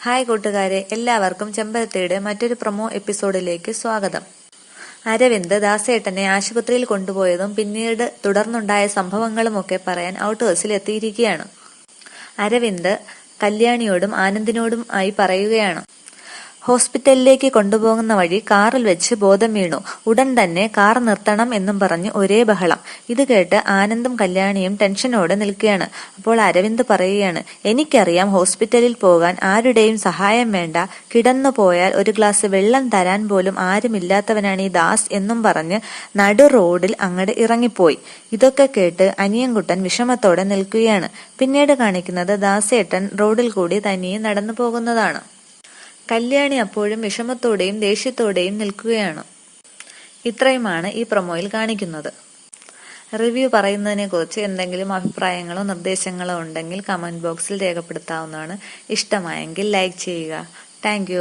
Hi കൂട്ടുകാരെ എല്ലാവർക്കും ചെമ്പരത്തിയുടെ മറ്റൊരു പ്രൊമോ എപ്പിസോഡിലേക്ക് സ്വാഗതം. അരവിന്ദ് ദാസേട്ടനെ ആശുപത്രിയിൽ കൊണ്ടുപോയതും പിന്നീട് തുടർന്നുണ്ടായ സംഭവങ്ങളുമൊക്കെ പറയാൻ ഔട്ട് ഹൗസിൽ എത്തിയിരിക്കുകയാണ്. അരവിന്ദ് കല്യാണിയോടും ആനന്ദിനോടും ആയി പറയുകയാണ്. ഹോസ്പിറ്റലിലേക്ക് കൊണ്ടുപോകുന്ന വഴി കാറിൽ വെച്ച് ബോധം വീണു. ഉടൻ തന്നെ കാർ നിർത്തണം എന്നും പറഞ്ഞ് ഒരേ ബഹളം. ഇത് കേട്ട് ആനന്ദും കല്യാണിയും ടെൻഷനോടെ നിൽക്കുകയാണ്. അപ്പോൾ അരവിന്ദ് പറയുകയാണ് എനിക്കറിയാം ഹോസ്പിറ്റലിൽ പോകാൻ ആരുടെയും സഹായം വേണ്ട. കിടന്നു പോയാൽ ഒരു ഗ്ലാസ് വെള്ളം തരാൻ പോലും ആരുമില്ലാത്തവനാണ് ഈ ദാസ് എന്നും പറഞ്ഞ് നടു റോഡിൽ അങ്ങട് ഇറങ്ങിപ്പോയി. ഇതൊക്കെ കേട്ട് അനിയൻകുട്ടൻ വിഷമത്തോടെ നിൽക്കുകയാണ്. പിന്നീട് കാണിക്കുന്നത് ദാസേട്ടൻ റോഡിൽ കൂടി തനിയെ നടന്നു പോകുന്നതാണ്. കല്യാണി അപ്പോഴും വിഷമത്തോടെയും ദേഷ്യത്തോടെയും നിൽക്കുകയാണ്. ഇത്രയുമാണ് ഈ പ്രൊമോയിൽ കാണിക്കുന്നത്. റിവ്യൂ പറയുന്നതിനെ കുറിച്ച് എന്തെങ്കിലും അഭിപ്രായങ്ങളോ നിർദ്ദേശങ്ങളോ ഉണ്ടെങ്കിൽ കമന്റ് ബോക്സിൽ രേഖപ്പെടുത്താവുന്നതാണ്. ഇഷ്ടമായെങ്കിൽ ലൈക്ക് ചെയ്യുക. താങ്ക്